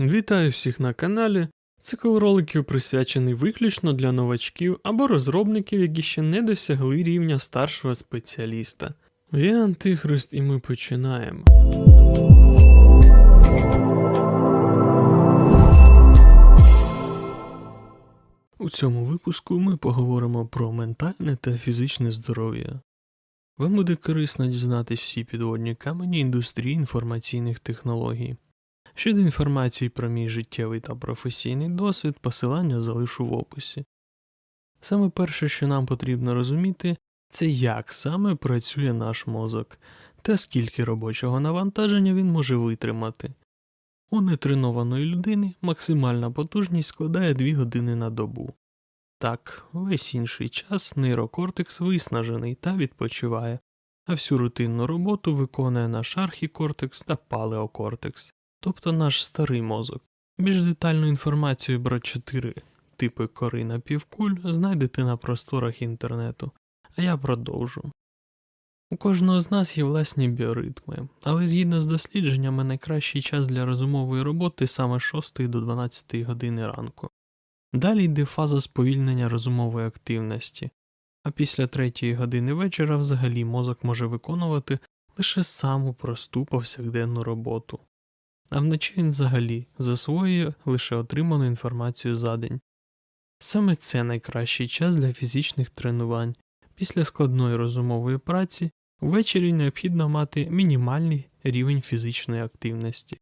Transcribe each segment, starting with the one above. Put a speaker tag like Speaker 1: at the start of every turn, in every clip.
Speaker 1: Вітаю всіх на каналі. Цикл роликів присвячений виключно для новачків або розробників, які ще не досягли рівня старшого спеціаліста. Я Антихрист, і ми починаємо. У цьому випуску ми поговоримо про ментальне та фізичне здоров'я. Вам буде корисно дізнатись всі підводні камені індустрії інформаційних технологій. Щодо інформації про мій життєвий та професійний досвід, посилання залишу в описі. Саме перше, що нам потрібно розуміти, це як саме працює наш мозок та скільки робочого навантаження він може витримати. У нетренованої людини максимальна потужність складає 2 години на добу. Так, весь інший час нейрокортекс виснажений та відпочиває, а всю рутинну роботу виконує наш архікортекс та палеокортекс тобто наш старий мозок. Більш детальну інформацію про чотири типи кори напівкуль знайдете на просторах інтернету, а я продовжу. У кожного з нас є власні біоритми, але згідно з дослідженнями, найкращий час для розумової роботи саме 6 до 12 години ранку. Далі йде фаза сповільнення розумової активності, а після 3 години вечора взагалі мозок може виконувати лише саму просту повсякденну роботу а вночі він взагалі засвоює лише отриману інформацію за день. Саме це найкращий час для фізичних тренувань. Після складної розумової праці ввечері необхідно мати мінімальний рівень фізичної активності.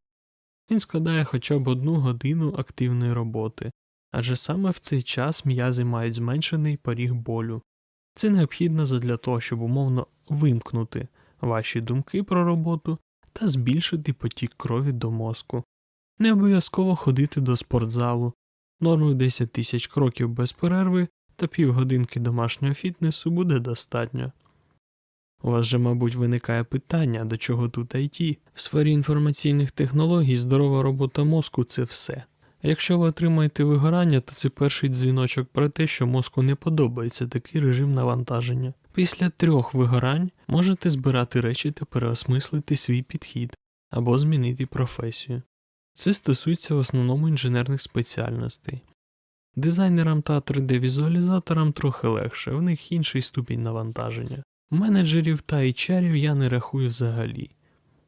Speaker 1: Він складає хоча б одну годину активної роботи, адже саме в цей час м'язи мають зменшений поріг болю. Це необхідно задля того, щоб умовно вимкнути ваші думки про роботу та збільшити потік крові до мозку. Не обов'язково ходити до спортзалу, норму 10 тисяч кроків без перерви та півгодинки домашнього фітнесу буде достатньо. У вас же, мабуть, виникає питання, до чого тут IT. В сфері інформаційних технологій здорова робота мозку це все. Якщо ви отримаєте вигорання, то це перший дзвіночок про те, що мозку не подобається такий режим навантаження. Після трьох вигорань можете збирати речі та переосмислити свій підхід або змінити професію. Це стосується в основному інженерних спеціальностей. Дизайнерам та 3D-візуалізаторам трохи легше, в них інший ступінь навантаження. Менеджерів та HR я не рахую взагалі.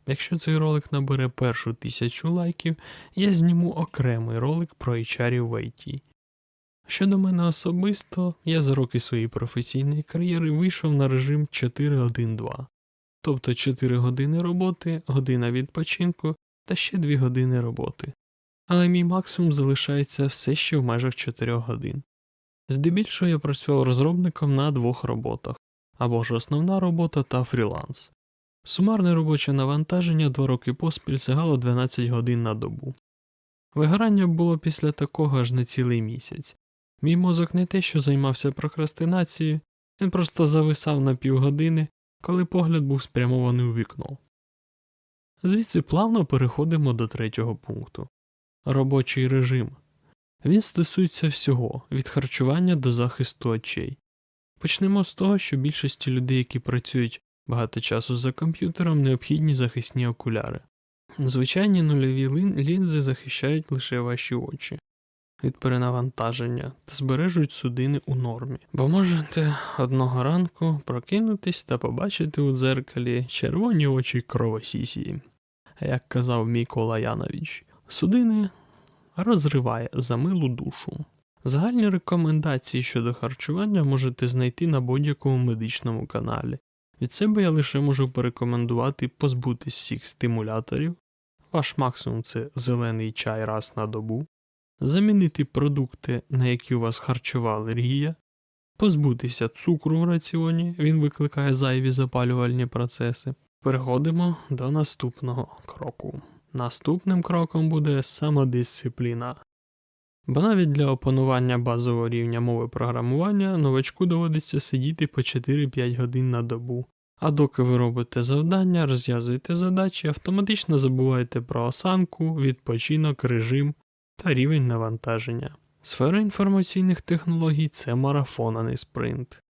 Speaker 1: Якщо цей ролик набере першу тисячу лайків, я зніму окремий ролик про HR в IT. Щодо мене особисто, я за роки своєї професійної кар'єри вийшов на режим 4-1-2, тобто 4 години роботи, година відпочинку та ще 2 години роботи. Але мій максимум залишається все ще в межах 4 годин. Здебільшого я працював розробником на двох роботах або ж основна робота та фріланс. Сумарне робоче навантаження 2 роки поспіль сягало 12 годин на добу. Вигорання було після такого аж не цілий місяць. Мій мозок не те, що займався прокрастинацією, він просто зависав на півгодини, коли погляд був спрямований у вікно. Звідси плавно переходимо до третього пункту робочий режим. Він стосується всього від харчування до захисту очей. Почнемо з того, що більшості людей, які працюють багато часу за комп'ютером, необхідні захисні окуляри. Звичайні нульові лінзи захищають лише ваші очі від перенавантаження та збережуть судини у нормі, бо можете одного ранку прокинутись та побачити у дзеркалі червоні очі кровосісії. Як казав Микола Янович, судини розриває за милу душу. Загальні рекомендації щодо харчування можете знайти на будь-якому медичному каналі. Від себе я лише можу порекомендувати позбутись всіх стимуляторів. Ваш максимум це зелений чай раз на добу, замінити продукти, на які у вас харчова алергія, позбутися цукру в раціоні, він викликає зайві запалювальні процеси. Переходимо до наступного кроку. Наступним кроком буде самодисципліна. Бо навіть для опанування базового рівня мови програмування новачку доводиться сидіти по 4-5 годин на добу. А доки ви робите завдання, розв'язуєте задачі, автоматично забуваєте про осанку, відпочинок, режим та рівень навантаження. Сфера інформаційних технологій це марафон, а не спринт.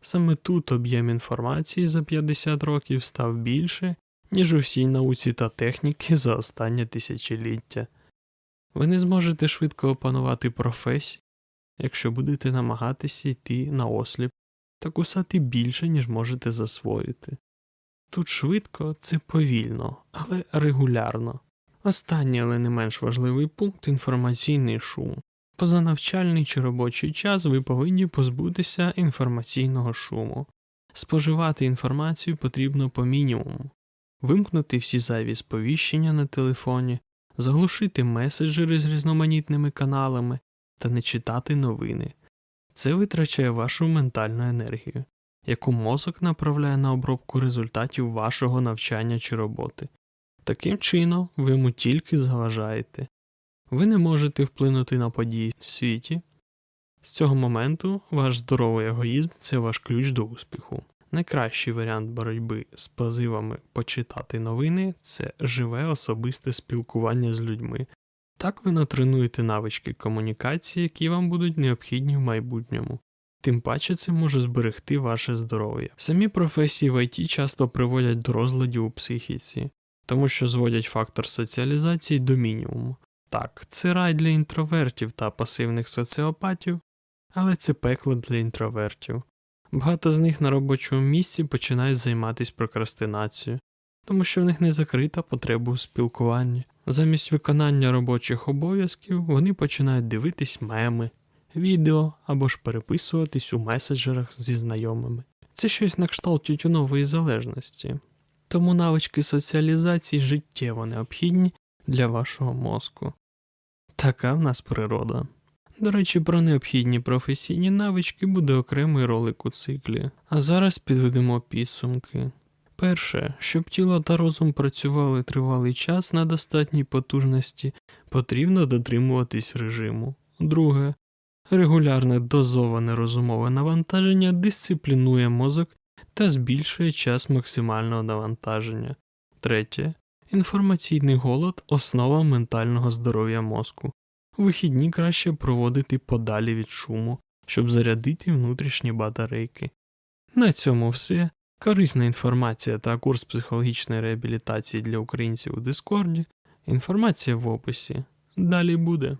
Speaker 1: Саме тут об'єм інформації за 50 років став більше, ніж у всій науці та техніки за останнє тисячоліття. Ви не зможете швидко опанувати професію, якщо будете намагатися йти на осліп та кусати більше, ніж можете засвоїти. Тут швидко це повільно, але регулярно. Останній, але не менш важливий пункт інформаційний шум. Позанавчальний чи робочий час ви повинні позбутися інформаційного шуму. Споживати інформацію потрібно по мінімуму, вимкнути всі зайві сповіщення на телефоні, заглушити меседжери з різноманітними каналами та не читати новини. Це витрачає вашу ментальну енергію, яку мозок направляє на обробку результатів вашого навчання чи роботи. Таким чином, ви йому тільки заважаєте. Ви не можете вплинути на події в світі. З цього моменту ваш здоровий егоїзм це ваш ключ до успіху. Найкращий варіант боротьби з позивами почитати новини це живе особисте спілкування з людьми. Так ви натренуєте навички комунікації, які вам будуть необхідні в майбутньому. Тим паче це може зберегти ваше здоров'я. Самі професії в ІТ часто приводять до розладів у психіці, тому що зводять фактор соціалізації до мінімуму. Так, це рай для інтровертів та пасивних соціопатів, але це пекло для інтровертів. Багато з них на робочому місці починають займатися прокрастинацією, тому що в них не закрита потреба у спілкуванні. Замість виконання робочих обов'язків вони починають дивитись меми, відео або ж переписуватись у меседжерах зі знайомими. Це щось на кшталт тютюнової залежності. Тому навички соціалізації життєво необхідні для вашого мозку. Така в нас природа. До речі, про необхідні професійні навички буде окремий ролик у циклі. А зараз підведемо підсумки. Перше, щоб тіло та розум працювали тривалий час на достатній потужності, потрібно дотримуватись режиму. Друге, регулярне дозоване розумове навантаження дисциплінує мозок та збільшує час максимального навантаження. Третє, інформаційний голод основа ментального здоров'я мозку. Вихідні краще проводити подалі від шуму, щоб зарядити внутрішні батарейки. На цьому все. Корисна інформація та курс психологічної реабілітації для українців у Дискорді. Інформація в описі. Далі буде.